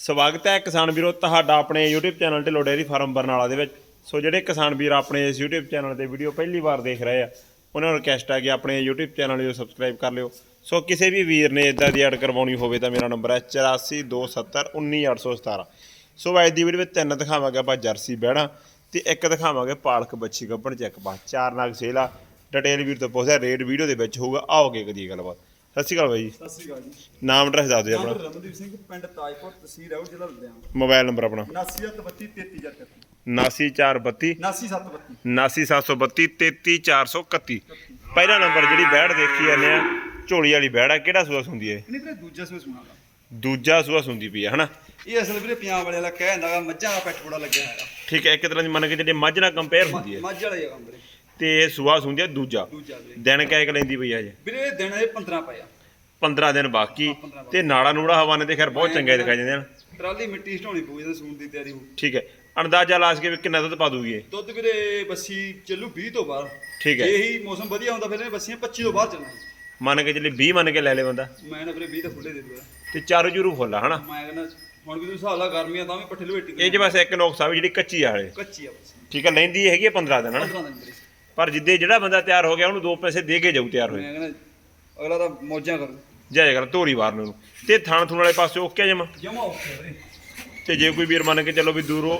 ਸਵਾਗਤ ਹੈ ਕਿਸਾਨ ਵੀਰੋ ਤੁਹਾਡਾ ਆਪਣੇ YouTube channel Dhillon dairy farm Barnala ਦੇ ਵਿੱਚ। ਸੋ ਜਿਹੜੇ ਕਿਸਾਨ ਵੀਰ ਆਪਣੇ ਇਸ YouTube ਚੈਨਲ ਤੇ ਵੀਡੀਓ ਪਹਿਲੀ ਵਾਰ ਦੇਖ ਰਹੇ ਆ, ਉਹਨਾਂ ਨੂੰ ਰਿਕਵੈਸਟ ਆ ਕਿ ਆਪਣੇ YouTube ਚੈਨਲ ਨੂੰ ਸਬਸਕ੍ਰਾਈਬ ਕਰ ਲਿਓ। ਸੋ ਕਿਸੇ ਵੀ ਵੀਰ ਨੇ ਇਦਾਂ ਦੀ ਐਡ ਕਰਵਾਉਣੀ ਹੋਵੇ ਤਾਂ ਮੇਰਾ ਨੰਬਰ ਹੈ 8427191817 ਸੋ ਅੱਜ ਦੀ ਵੀਡੀਓ ਵਿੱਚ ਤਿੰਨ ਦਿਖਾਵਾਂਗੇ ਆਪਾਂ ਜਰਸੀ ਬਹਿਣਾ ਤੇ ਇੱਕ ਦਿਖਾਵਾਂਗੇ ਪਾਲਕ ਬੱਚੀ ਗੱਭਣ ਚੈੱਕ ਪਾ ਚਾਰ ਨਾਗ ਸੇਲਾ ਡਿਟੇਲ ਵੀਰ ਤੋਂ ਪੁੱਛਿਆ ਰੇਟ ਵੀਡੀਓ ਦੇ ਵਿੱਚ ਹੋਊਗਾ। ਆਓਗੇ ਕਦੀ ਗੱਲਬਾਤ। ਸਤਿ ਸ਼੍ਰੀ ਅਕਾਲ ਬਾਈ ਜੀ। ਸਤਿ ਸ਼੍ਰੀ ਅਕਾਲ ਜੀ। ਨਾਮ ਐਡਰੈਸ ਦੱਸ ਦਿਓ ਆਪਣਾ। ਨਾਮ ਰਮਨਦੀਪ ਸਿੰਘ ਪਿੰਡ ਤਾਜਪੁਰ ਤਹਿਸੀਲ ਰੌੜ ਜ਼ਿਲ੍ਹਾ ਲੁਧਿਆਣਾ। ਮੋਬਾਈਲ ਨੰਬਰ ਆਪਣਾ। 7932 89432 79732 89732 ਪਹਿਲਾ ਨੰਬਰ ਜਿਹੜੀ ਬੈੜ ਦੇਖੀ ਜਾਂਦੇ ਆ ਝੋਲੀ ਵਾਲੀ ਬੈੜ ਆ ਕਿਹੜਾ ਸੂਆ ਸੁੰਦੀ ਹੈ ਇਹਨੇ ਵੀਰੇ ਦੂਜਾ ਸੂਆ ਸੁਣਾਗਾ ਦੂਜਾ ਸੂਆ ਸੁੰਦੀ ਪਈ ਆ ਹਨਾ? ਇਹ ਅਸਲ ਵੀਰੇ ਪੰਜਾਬ ਵਾਲੇ ਵਾਲਾ ਕਹਿ ਹੁੰਦਾ ਮੱਝਾਂ ਦਾ ਪੈਟ ਬੜਾ ਲੱਗਿਆ ਹੈਗਾ ਠੀਕ ਹੈ ਇੱਕ ਤਰ੍ਹਾਂ ਦੀ ਮੰਨ ਕੇ ਜਿਹੜੇ ਮੱਝ ਨਾਲ ਕੰਪੇਅਰ ਹੁੰਦੀ ਹੈ ਮੱਝ ਵਾਲਾ ਹੀ ਹੈਗਾ ਵੀਰੇ। ਤੇ ਸੂਆ ਸੁੰਦੀ ਹੈ ਦੂਜਾ। ਦੂਜਾ ਵੀਰੇ। ਦਿਨ ਕਿਆ ਕੁ ਲੈਂਦੀ ਪਈ ਆ ਜੇ ਵੀਰੇ ਇਹ ਦਿਨ ਇਹ 15 ਪਿਆ 15 ਦਿਨ ਬਾਕੀ। ਤੇ ਨਾੜਾ ਨੂੜਾ ਹਵਾਨੇ ਤੇ ਖੈਰ ਬਹੁਤ ਚੰਗੇ ਦਿਖਾਈ ਜਾਂਦੇ ਹਨ ਟਰਾਲੀ ਮਿੱਟੀ ਹਟਾਉਣੀ ਪਊ ਇਹਦਾ ਸੂਣ ਦੀ ਤਿਆਰੀ ਹੋ ਠੀਕ ਹੈ। ਅੰਦਾਜ਼ਾ ਲਾ ਸਕੇ ਵੀ ਕਿੰਨਾ ਦੁੱਧ ਪਾ ਦੂਗੀ ਇਹ। ਦੁੱਧ ਵੀਰੇ ਬੱਸੀ ਚੱਲੂ 20 ਤੋਂ ਬਾਅਦ ਠੀਕ ਹੈ। ਇਹੀ ਮੌਸਮ ਵਧੀਆ ਹੁੰਦਾ ਫਿਰ ਇਹ ਬੱਸੀਆਂ 25 ਤੋਂ ਬਾਅਦ ਚੱਲਣਾ ਮੰਨ ਕੇ ਚੱਲੇ 20 ਮੰਨ ਕੇ ਲੈ ਲੇ ਬੰਦਾ। ਮੈਂ ਨਾ ਵੀਰੇ 20 ਤਾਂ ਖੁੱਲੇ ਦੇ ਦੂਗਾ। ਤੇ ਚਾਰੂ ਚੂਰੂ ਫੁੱਲ ਹਨਾ? ਮੈਂ ਕਹਿੰਦਾ ਹੁਣ ਵੀ ਤੂੰ ਹਿਸਾਬ ਲਾ ਗਰਮੀਆਂ ਤਾਂ ਵੀ ਪੱਠੇ ਲਵੇਟੀ ਇਹ ਬਸ ਇੱਕ ਨੁਕਸਾ ਵੀ ਜਿਹੜੀ ਕੱਚੀ ਆ ਹਲੇ। ਕੱਚੀ ਆ ਬਸ। ਠੀਕ ਹੈ ਲੈਂਦੀ ਹੈਗੀ ਆ 15 ਦਿਨ ਹਨਾ? 15 ਦਿਨ ਵੀਰੇ। ਪਰ ਜਿੱਦੇ ਜਿਹੜਾ ਬੰਦਾ ਤਿਆਰ ਹੋ ਗਿਆ ਉਹਨੂੰ ਦੋ ਪੈਸੇ ਦੇ ਕੇ ਜਾਊ ਤਿਆਰ ਹੋਏ। ਮੈਂ ਕਹਿੰਦਾ ਅਗਲਾ ਤਾਂ ਮੌਜਾਂ ਕਰੂ। ਜਾਏ ਗੱਲ ਧੋਰੀ ਵਾਰ ਨੂੰ ਤੇ ਥਾਣ ਥੂਣ ਵਾਲੇ ਪਾਸੇ ਓਕੇ ਜਮਾ? ਜਮਾ ਔਖੇ ਵੀਰੇ ਤੇ ਜੇ ਕੋਈ ਵੀਰ ਮੰਨ ਕੇ ਚੱਲੋ ਵੀ ਦੂਰੋਂ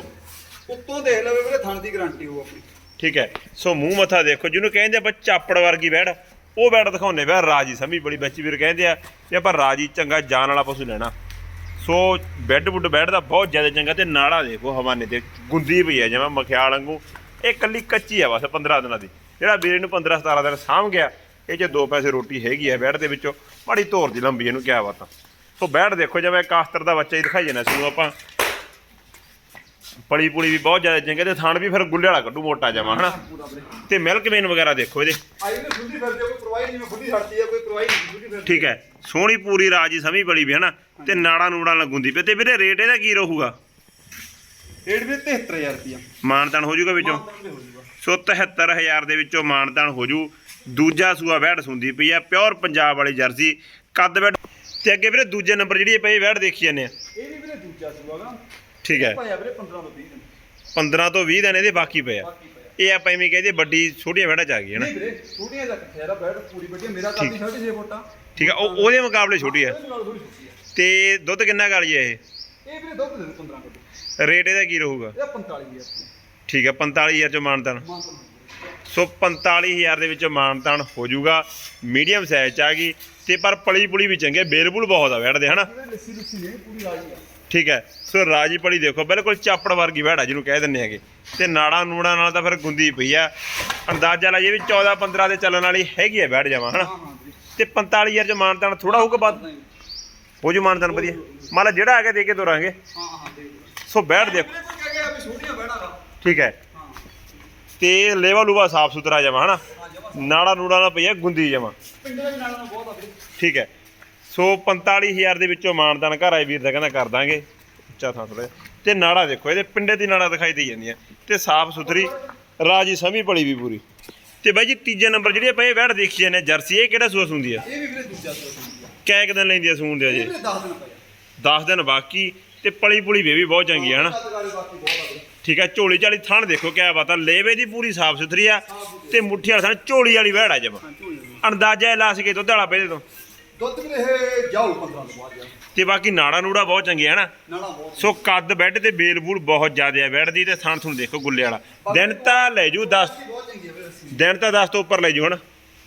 ਉੱਤੋਂ ਦੇਖ ਲਵੇ ਵੀਰੇ ਥਣ ਦੀ ਗਾਰੰਟੀ ਹੋ ਆਪਣੀ। ਠੀਕ ਹੈ। ਸੋ ਮੂੰਹ ਮੱਥਾ ਦੇਖੋ ਜਿਹਨੂੰ ਕਹਿੰਦੇ ਆਪਾਂ ਚਾਪੜ ਵਰਗੀ ਬੈੜ ਉਹ ਬੈੜ ਦਿਖਾਉਨੇ ਪਿਆ ਰਾਜੀ ਸਮੀ ਬੜੀ ਬੱਚੀ ਵੀਰ ਕਹਿੰਦੇ ਆ ਵੀ ਆਪਾਂ ਰਾਜੀ ਚੰਗਾ ਜਾਨ ਵਾਲਾ ਪਸ਼ੂ ਲੈਣਾ। ਸੋ ਬੈੱਡ ਬੁੱਡ ਬੈਠਦਾ ਬਹੁਤ ਜ਼ਿਆਦਾ ਚੰਗਾ ਤੇ ਨਾੜਾ ਦੇਖੋ ਹਵਾਨੇ ਤੇ ਗੁੰਦੀ ਪਈ ਹੈ ਜਿਵੇਂ ਮਖਿਆਲ ਵਾਂਗੂ। ਇਹ ਕੱਲੀ ਕੱਚੀ ਆ ਬਸ 15 ਦਿਨਾਂ ਦੀ। ਜਿਹੜਾ ਵੀਰੇ ਨੂੰ 15 17 ਦਿਨ ਸਾਂਭ ਗਿਆ ਇਹ ਚ ਦੋ ਪੈਸੇ ਰੋਟੀ ਹੈਗੀ ਆ ਬੈੜ ਦੇ ਵਿੱਚੋਂ। ਮਾੜੀ ਧੋਰ ਦੀ ਲੰਬੀ ਇਹਨੂੰ ਕਿਆ ਬਾਤਾਂ। ਸੋ ਬੈੜ ਦੇਖੋ ਜਿਵੇਂ ਕਾਸਤਰ ਦਾ ਬੱਚਾ ਹੀ ਦਿਖਾਈ ਜਾਣਾ ਸੀ ਆਪਾਂ ਪਲੀ ਪੁਲੀ ਵੀ ਬਹੁਤ ਜ਼ਿਆਦਾ ਚੰਗੇ ਤੇ ਥਣ ਵੀ ਫਿਰ ਗੁੱਲੇ ਵਾਲਾ ਕੱਢੂ ਮੋਟਾ ਜਮਾ ਹਨਾ? ਤੇ ਮਿਲਕ ਮੇਨ ਵਗੈਰਾ ਦੇਖੋ ਇਹਦੇ। ਆਈ ਵੀਰੇ ਖੁੱਲੀ ਫਿਰਦੀ ਆ, ਕੋਈ ਪ੍ਰਵਾਹੀ ਨਹੀਂ ਮੈਂ ਖੁੱਲੀ ਛੱਡਤੀ ਆ ਕੋਈ ਪ੍ਰਵਾਹੀ ਨਹੀਂ ਖੁੱਲੀ ਫਿਰਦੀ ਠੀਕ ਹੈ ਸੋਹਣੀ ਪੂਰੀ ਰਾਜੀ ਸਮੀ ਬੜੀ ਵੀ ਹਨਾ? ਤੇ ਨਾੜਾ ਨੂੜਾ ਲੱਗੁੰਦੀ ਪਈ ਤੇ ਵੀਰੇ ਰੇਟ ਇਹਦਾ ਕੀ ਰਹੂਗਾ? ਰੇਟ ਵੀ 73000 ਰੁਪਿਆ ਮਾਨਤਾਨ ਹੋ ਜਾਊਗਾ ਵਿੱਚੋਂ? ਸੋ 73000 ਦੇ ਵਿੱਚੋਂ ਮਾਨਤਾਨ ਹੋ ਜੂ। ਦੂਜਾ ਸੂਆ ਵੈੜ ਸੁੰਦੀ ਪਈ ਆ ਪਿਓਰ ਪੰਜਾਬ ਵਾਲੀ ਜਰਸੀ। ਕੱਦ ਵੈੜ ਤੇ ਅੱਗੇ ਵੀਰੇ ਦੂਜੇ ਨੰਬਰ ਜਿਹੜੀ ਪਈ ਵੈੜ ਦੇਖੀ ਜਾਂਦੇ ਆ। ਇਹ ਵੀ ਵੀਰੇ ਦੂਜਾ ਸੂਆਗਾ ਠੀਕ ਹੈ। ਭਾਇਆ ਵੀਰੇ 15 ਤੋਂ 20 ਦਿਨ। 15 ਤੋਂ 20 ਦਿਨ ਇਹਦੇ ਬਾਕੀ ਪਏ ਆ। ਇਹ ਆਪਾਂ ਐਵੇਂ ਕਹਦੇ ਵੱਡੀ ਛੋਟੀਆਂ ਵੈੜਾਂ ਚ ਆ ਗਈ ਹੈ ਨਾ। ਨਹੀਂ ਵੀਰੇ ਛੋਟੀਆਂ ਦਾ ਕਿੱਥੇ ਆ ਬੈਡ ਪੂਰੀ ਵੱਡੀ ਆ, ਮੇਰਾ ਕਾਫੀ 6.5 ਫੁੱਟ ਆ। ਠੀਕ ਆ ਉਹ ਉਹਦੇ ਮੁਕਾਬਲੇ ਛੋਟੀ ਆ। ਤੇ ਦੁੱਧ ਕਿੰਨਾ ਗਾਲੀ ਹੈ ਇਹ? ਇਹ ਵੀਰੇ ਦੁੱਧ ਦੇ ਦਿਓ 15 ਕਿਲੋ ਰੇਟ ਇਹਦਾ ਕੀ ਰਹੂਗਾ? ਇਹਦਾ 45000 ਰੁਪਿਆ ਠੀਕ ਹੈ 45000 ਚੋਂ ਮਾਨਤਾਨ। ਸੋ 45000 ਦੇ ਵਿੱਚੋਂ ਮਾਨਤਾਨ ਹੋ ਜਾਊਗਾ। ਮੀਡੀਅਮ ਸਾਈਜ਼ ਚ ਆ ਗਈ। ਤੇ ਪਰ ਪਲੀ ਪੁਲੀ ਵੀ ਚੰਗੇ ਬੇਲਬੁਲ ਬਹੁਤ ਆ ਵੈੜਦੇ ਹਨਾ? ਲੱਸੀ ਲੁੱਸੀ ਨਹੀਂ ਪੂਰੀ ਰਾਜੀ ਆ। ਠੀਕ ਹੈ ਸੋ ਰਾਜੀ ਪਲੀ ਦੇਖੋ ਬਿਲਕੁਲ ਚਾਪੜ ਵਰਗੀ ਵੈੜਾ ਜਿਹਨੂੰ ਕਹਿ ਦਿੰਦੇ ਹੈਗੇ। ਤੇ ਨਾੜਾ ਨੂੜਾ ਨਾਲ ਤਾਂ ਫਿਰ ਗੁੰਦੀ ਪਈ ਆ। ਅੰਦਾਜ਼ਾ ਲਾਈਏ ਵੀ 14 15 ਦੇ ਚੱਲਣ ਵਾਲੀ ਹੈਗੀ ਆ ਵੈੜ ਜਾਵਾ ਹਨਾ? ਤੇ 45000 ਚ ਮਾਨਤਾਨ ਥੋੜਾ ਹੋਊਗਾ ਨਹੀਂ। ਹੋ ਜੂ ਮਾਨਤਾਨ ਵਧੀਆ। ਮੰਨ ਲਾ ਜਿਹੜਾ ਆ ਕੇ ਦੇ ਕੇ ਤੋਰਾਂਗੇ। ਹਾਂ ਹਾਂ ਦੇ। ਸੋ ਬੈਣਾ ਗਾ ਠੀਕ ਹੈ। ਹਾਂ ਤੇ ਲੇਵਾ ਲੂਵਾ ਸਾਫ਼ ਸੁਥਰਾ ਜਾਵਾ ਹਨਾ? ਹਾਂ ਜਮਾ ਨਾੜਾ ਨੂੜਾ ਨਾਲ ਪਈ ਆ ਗੁੰਦੀ ਦੇ ਵੀਰੇ। ਠੀਕ ਹੈ। ਸੋ 45000 ਦੇ ਵਿੱਚੋਂ ਮਾਨਦਾਨ ਘਰ ਆਏ ਵੀਰ ਦਾ ਕਹਿੰਦਾ ਕਰ ਦਾਂਗੇ। ਉੱਚਾ ਥਾਂ ਥੋੜਾ ਤੇ ਨਾੜਾ ਦੇਖੋ ਇਹਦੇ ਪਿੰਡੇ ਦੀ ਨਾੜਾ ਦਿਖਾਈ ਦੇ ਜਾਂਦੀਆਂ। ਤੇ ਸਾਫ਼ ਸੁਥਰੀ ਰਾਜੀ ਸਮੀ ਪਲੀ ਵੀ ਪੂਰੀ। ਤੇ ਬਾਈ ਜੀ ਤੀਜੇ ਨੰਬਰ ਜਿਹੜੀ ਆਪਾਂ ਇਹ ਵੈੜ ਦੇਖੀ ਜਾਂਦੇ ਹਾਂ, ਜਰਸੀ ਇਹ ਕਿਹੜਾ ਸੂਆ ਸੁੰਦੀ ਆ? ਇਹ ਵੀ ਵੀਰੇ ਦੂਜਾ ਸੂਆ ਹੁੰਦੀ ਆ। ਕੈ ਕੁ ਦਿਨ ਲੈਂਦੀ ਆ ਸੂਣ ਦੇ ਅਜੇ। ਵੀਰੇ 10 ਦਿਨ ਪਿਆ 10 ਦਿਨ ਬਾਕੀ। ਤੇ ਪਲੀ ਪੁਲੀ ਵੀ ਵੀ ਬਹੁਤ ਚੰਗੀ ਆ ਹਨਾ? ਠੀਕ ਹੈ ਝੋਲੀ ਚਾਲੀ ਥਣ ਦੇਖੋ ਕਿਆ ਬਾਤ ਆ ਲੇਵੇ ਦੀ ਪੂਰੀ ਸਾਫ਼ ਸੁਥਰੀ ਆ ਤੇ ਮੁੱਠੀ ਵਾਲਾ ਥਣ ਝੋਲੀ ਵਾਲੀ ਵੈੜ ਆ ਜਮਾ। ਹਾਂ। ਅੰਦਾਜ਼ਾ ਲਾ ਸਕੇ ਦੁੱਧ ਵਾਲਾ ਪਹਿਲੇ ਤੋਂ। ਦੁੱਧ ਵੀਰੇ ਇਹ ਜਾਊ 15 ਤੋਂ ਬਾਅਦ ਜਾ ਤੇ ਬਾਕੀ ਨਾੜਾ ਨੂੜਾ ਬਹੁਤ ਚੰਗੇ ਹਨਾ? ਨਾਣਾ ਬਹੁਤ ਸੋ ਕੱਦ ਬੈੱਡ ਤੇ ਬੇਲ ਬੂਲ ਬਹੁਤ ਜ਼ਿਆਦਾ ਹੈ ਬੈੱਡ ਦੀ ਤੇ ਥਣ ਥੁਣ ਦੇਖੋ ਗੁੱਲੇ ਵਾਲਾ। ਦਿਨ ਤਾਂ ਲੈ ਜੂ 10 ਬਹੁਤ ਚੰਗੀ ਹੈ ਵੀਰੇ ਅਸੀਂ। ਦਿਨ ਤਾਂ 10 ਤੋਂ ਉੱਪਰ ਲੈ ਜੂ ਹਣ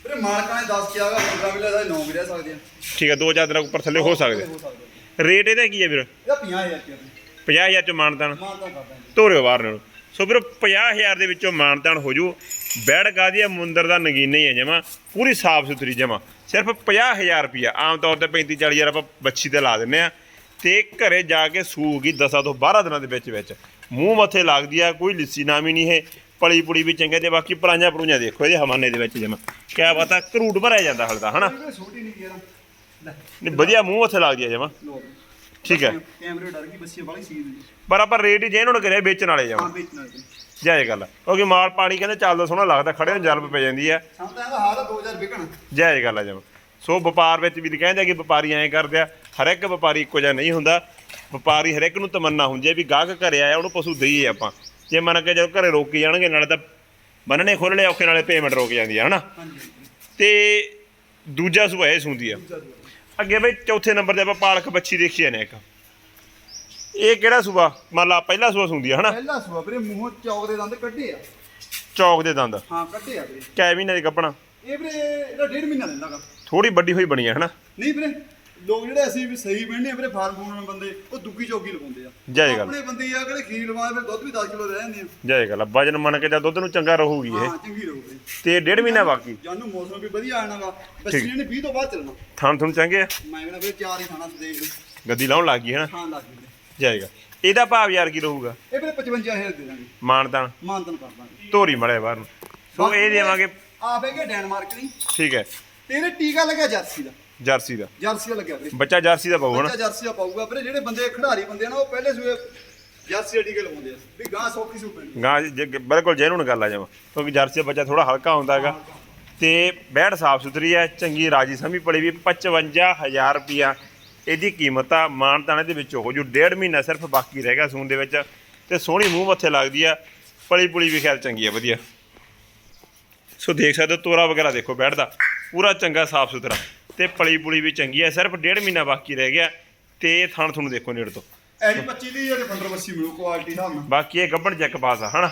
ਵੀਰੇ ਮਾਲਕਾਂ ਨੇ 10 ਕਿਹਾ ਗਾ 15 ਮਿਲੇ ਦਾ 9 ਵੀ ਰਹਿ ਸਕਦੇ ਆ। ਠੀਕ ਹੈ ਦੋ ਚਾਰ ਦਿਨਾਂ ਉੱਪਰ ਥੱਲੇ ਹੋ ਸਕਦੇ ਹੋ ਸਕਦੇ ਰੇਟ ਇਹਦਾ ਕੀ ਹੈ ਵੀਰ? ਇਹਦਾ 50000 ਰੁਪਏ ਵੀਰੇ 50000 ਚ ਮਾਨਤਾਨ। ਮਾਨਤਾ ਕਰਦਾ ਜੀ ਤੋਰਿਓ ਬਾਹਰ ਨੂੰ ਸੋ ਵੀਰ 50000 ਦੇ ਵਿੱਚੋਂ ਮਾਨਤਾਨ ਹੋ ਜੂ। ਬੈੜ ਗਾਦੀਆ ਮੁੰਦਰ ਦਾ ਨਗੀਨਾ ਹੀ ਹੈ ਜਮਾ। ਪੂਰੀ ਸਾਫ਼ ਸੁਥਰੀ ਜਮਾ। ਸਿਰਫ 50000 ਰੁਪਿਆ ਆਮ ਤੌਰ ਤੇ 35 40000 ਆਪਾਂ ਬੱਚੀ ਤੇ ਲਾ ਦਿੰਨੇ ਆ। ਤੇ ਘਰੇ ਜਾ ਕੇ ਸੂਗੀ 10 ਤੋਂ 12 ਦਿਨਾਂ ਦੇ ਵਿੱਚ ਵਿੱਚ। ਮੂੰਹ ਮੱਥੇ ਲੱਗਦੀ ਆ ਕੋਈ ਲਿੱਸੀ ਨਾਮੀ ਨਹੀਂ ਇਹ। ਪਲੀ ਪੁੜੀ ਵੀ ਚੰਗੇ ਤੇ ਬਾਕੀ ਪਰਾਂਝਾਂ ਪਰੂੰਝਾਂ ਦੇਖੋ ਇਹਦੇ ਹਵਾਨੇ ਦੇ ਵਿੱਚ ਜਮਾ। ਕਿਆ ਪਤਾ ਕਰੂਟ ਭਰਿਆ ਜਾਂਦਾ ਹਲਦਾ ਹਨਾ? ਛੋਟੀ ਨਹੀਂ ਲੈ ਨਹੀਂ ਵਧੀਆ ਮੂੰਹ ਮੱਥੇ ਲੱਗਦੀ ਆ ਜਮਾ। ਠੀਕ ਹੈ। ਕੈਮਰੇ ਡਰ ਗਈ ਬੱਸੀ ਵਾਲੀ ਸੀ ਪਰ ਆਪਾਂ ਰੇਟ ਹੀ ਜੇ ਇਹਨਾਂ ਨੂੰ ਕਰਿਆ ਵੇਚਣ ਵਾਲੇ ਹਾਂ ਜਮਾ ਵੇਚਣਾ ਜੀ ਜਾਇਜ਼ ਗੱਲ। ਕਿਉਂਕਿ ਮਾਲ ਪਾਣੀ ਕਹਿੰਦੇ ਚੱਲਦਾ ਸੋਹਣਾ ਲੱਗਦਾ ਖੜੇ ਨੂੰ ਜਲਬ ਪੈ ਜਾਂਦੀ ਆ। ਸਾਨੂੰ ਤਾਂ ਇਹਦਾ ਹਾਲ ਆ 2000 ਵਿਕਣ। ਜਾਇਜ਼ ਗੱਲ ਆ ਜਮਾ। ਸੋ ਵਪਾਰ ਵਿੱਚ ਵੀ ਕਹਿੰਦੇ ਆ ਕਿ ਵਪਾਰੀ ਐਂ ਕਰਦੇ ਆ ਹਰ ਇੱਕ ਵਪਾਰੀ ਇੱਕੋ ਜਿਹਾ ਨਹੀਂ ਹੁੰਦਾ। ਵਪਾਰੀ ਹਰੇਕ ਨੂੰ ਤਮੰਨਾ ਹੁੰਦੀ ਹੈ ਵੀ ਗਾਹਕ ਘਰੇ ਆਇਆ ਉਹਨੂੰ ਪਸ਼ੂ ਦਈਏ ਆਪਾਂ। ਜੇ ਮੰਨ ਕੇ ਜਦੋਂ ਘਰੇ ਰੋਕੀ ਜਾਣਗੇ ਨਾਲੇ ਤਾਂ ਬੰਨਣੇ ਖੋਲਣੇ ਔਖੇ ਨਾਲੇ ਪੇਮੈਂਟ ਰੁਕ ਜਾਂਦੀ ਹੈ ਹਨਾ? ਤੇ ਦੂਜਾ ਸੂਆ ਇਹ ਸੁੰਦੀ ਆ। ਅੱਗੇ ਬਈ ਚੌਥੇ ਨੰਬਰ ਤੇ ਆਪਾਂ ਪਾਲਕ ਬੱਚੀ ਦੇਖੀ ਨੇ ਇੱਕ। ਇਹ ਕਿਹੜਾ ਸੂਆ ਮੰਨ ਲਾ ਪਹਿਲਾ ਸੂਆ ਸੁੰਦੀ ਆ ਹਨਾ? ਪਹਿਲਾ ਸੂਆ ਵੀਰੇ ਮੂੰਹੋਂ ਚੌਕ ਦੇ ਦੰਦ ਕੱਢੇ ਆ। ਚੌਕ ਦੇ ਦੰਦ। ਹਾਂ ਕੱਢੇ ਆ ਵੀਰੇ। ਕੈ ਮਹੀਨੇ ਦੀ ਕੱਪਣਾ? ਇਹ ਵੀਰੇ ਇਹਦਾ ਡੇਢ ਮਹੀਨਾ ਲੈਂਦਾਗਾ ਥੋੜੀ ਵੱਡੀ ਹੋਈ ਬਣੀ ਆ ਹਨਾ? ਨਹੀਂ ਵੀਰੇ ਲੋਕ ਜਿਹੜੇ ਅਸੀਂ ਵੀ ਸਹੀ ਬਹਿੰਦੇ ਆ ਵੀਰੇ ਫਾਰਮ ਫੂਰਮ ਵਾਲੇ ਬੰਦੇ ਉਹ ਦੁੱਗੀ ਚੌਗੀ ਲਵਾਉਂਦੇ ਆ। ਜੈ ਗੱਲ। ਆਪਣੇ ਬੰਦੇ ਆ ਕਿਹੜੇ ਖੀਰ ਲਵਾਉਂਦੇ ਫਿਰ ਦੁੱਧ ਵੀ 10 ਕਿਲੋ ਰਹਿ ਜਾਂਦੇ ਆ। ਜੈ ਗੱਲ। ਵਜਨ ਮੰਨ ਕੇ ਜਾਂ ਦੁੱਧ ਨੂੰ ਚੰਗਾ ਰਹੂਗੀ ਇਹ। ਹਾਂ ਚੰਗੀ ਰਹੂਗੀ। ਤੇ ਡੇਢ ਮਹੀਨਾ ਬਾਕੀ। ਜਾਨੂੰ ਮੌਸਮ ਵੀ ਵਧੀਆ ਆਣਾਗਾ ਬੱਚੀ ਨੇ 20 ਤੋਂ ਬਾਅਦ ਚੱਲਣਾ। ਥਣ ਥਣ ਚੰਗੇ ਆ? ਮੈਂ ਕਹਿੰਦਾ ਵੀਰੇ ਚਾਰ ਹੀ ਖਾਣਾ ਦੇਖ ਲਓ ਗੱਦੀ ਲਾਉਣ ਲੱਗ ਗਈ ਹਨਾ ਖਾਣ ਲੱਗ ਗਏ ਜਾਏਗਾ ਇਹਦਾ ਭਾਵ ਯਾਰ ਕੀ ਰਹੂਗਾ? ਇਹ ਵੀਰੇ 55000 ਦੇ ਦਾਂਗੇ। ਮਾਨਤਾਨ। ਮਾਨਤਨ ਕਰ ਦਾਂਗੇ। ਧੋਰੀ ਮੜੇ ਬਾਹਰ ਨੂੰ। ਸੋ ਇਹ ਦੇਵਾਂਗੇ। ਆਪ ਹੈਗੇ ਡੈਨਮਾਰਕ ਦੀ ਠੀਕ ਹੈ। ਤੇ ਇਹਨੇ ਟੀਕਾ ਲੱਗਿਆ ਜਰਸੀ ਦਾ। ਜਰਸੀ ਦਾ। ਜਰਸੀ ਦਾ ਲੱਗਿਆ ਵੀਰੇ। ਬੱਚਾ ਜਰਸੀ ਦਾ ਪਾਉ ਹਨਾ? ਬੱਚਾ ਜਰਸੀ ਦਾ ਪਾਊਗਾ ਵੀਰੇ ਜਿਹੜੇ ਬੰਦੇ ਖਿਡਾਰੀ ਬੰਦੇ ਨਾ ਉਹ ਪਹਿਲੇ ਸੂਏ ਜਰਸੀ ਦਾ ਟੀਕਾ ਲਵਾਉਂਦੇ ਆ। ਵੀ ਗਾਂ ਸੌਖੀ ਸੂ ਪੈਣੀ ਗਾਂ ਜੇ ਬਿਲਕੁਲ ਜੈਨੂਨ ਗੱਲ ਆ ਜਾਵਾਂ ਕਿਉਂਕਿ ਜਰਸੀ ਦਾ ਬੱਚਾ ਥੋੜਾ ਹਲਕਾ ਹੁੰਦਾ ਹੈਗਾ। ਤੇ ਬੈੜ ਸਾਫ਼ ਸੁਥਰੀ ਹੈ ਚੰਗੀ ਰਾਜੀ ਸਮੀ ਪੜੀ ਵੀ 55000 ਰੁਪਿਆ ਇਹਦੀ ਕੀਮਤ ਆ ਮਾਨਤਾਣੇ ਦੇ ਵਿੱਚ ਹੋ ਜੂ ਡੇਢ ਮਹੀਨਾ ਸਿਰਫ ਬਾਕੀ ਰਹੇਗਾ ਸੂਨ ਦੇ ਵਿੱਚ। ਤੇ ਸੋਹਣੀ ਮੂੰਹ ਮੱਥੇ ਲੱਗਦੀ ਆ ਪਲੀ ਪੁਲੀ ਵੀ ਖੈਰ ਚੰਗੀ ਆ ਵਧੀਆ। ਸੋ ਦੇਖ ਸਕਦੇ ਹੋ ਤੋਰਾ ਵਗੈਰਾ ਦੇਖੋ ਬੈਠਦਾ। ਪੂਰਾ ਚੰਗਾ ਸਾਫ਼ ਸੁਥਰਾ। ਤੇ ਪਲੀ ਪੁਲੀ ਵੀ ਚੰਗੀ ਆ ਸਿਰਫ ਡੇਢ ਮਹੀਨਾ ਬਾਕੀ ਰਹਿ ਗਿਆ ਤੇ ਥਣ ਤੁਹਾਨੂੰ ਦੇਖੋ ਨੇੜ ਤੋਂ। ਐਡੀ 25 ਦੀ ਜਾਂ 15 ਬੱਸੀ ਮਿਲੂ ਕੁਆਲਿਟੀ ਨਾਲ। ਬਾਕੀ ਇਹ ਗੱਬਣ ਚੈੱਕ ਪਾਸ ਆ ਹਨਾ?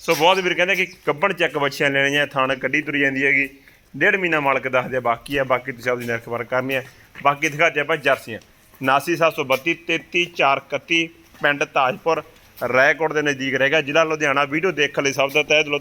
ਸੋ ਬਹੁਤ ਵੀਰ ਕਹਿੰਦੇ ਕਿ ਗੱਬਣ ਚੈੱਕ ਬੱਚੀਆਂ ਲੈਣੀਆਂ ਥਾਣ ਕੱਢੀ ਤੁਰ ਜਾਂਦੀ ਹੈਗੀ। ਡੇਢ ਮਹੀਨਾ ਮਾਲਕ ਦੱਸਦੇ ਬਾਕੀ ਆ ਬਾਕੀ ਤੁਸੀਂ ਆਪਦੀ ਨਿਰਖ ਵਰ ਕਰਨੀ ਆ। ਬਾਕੀ ਦਿਖਾਤੇ ਆਪਾਂ ਜਰਸੀਆਂ 79732 33431 ਪਿੰਡ ਤਾਜਪੁਰ ਰਾਏਕੋਟ ਦੇ ਨਜ਼ਦੀਕ ਰਹੇਗਾ ਜ਼ਿਲ੍ਹਾ ਲੁਧਿਆਣਾ ਵੀਡੀਓ ਦੇਖਣ ਲਈ ਸਭ ਦਾ ਤਹਿ ਦਿਲੋਂ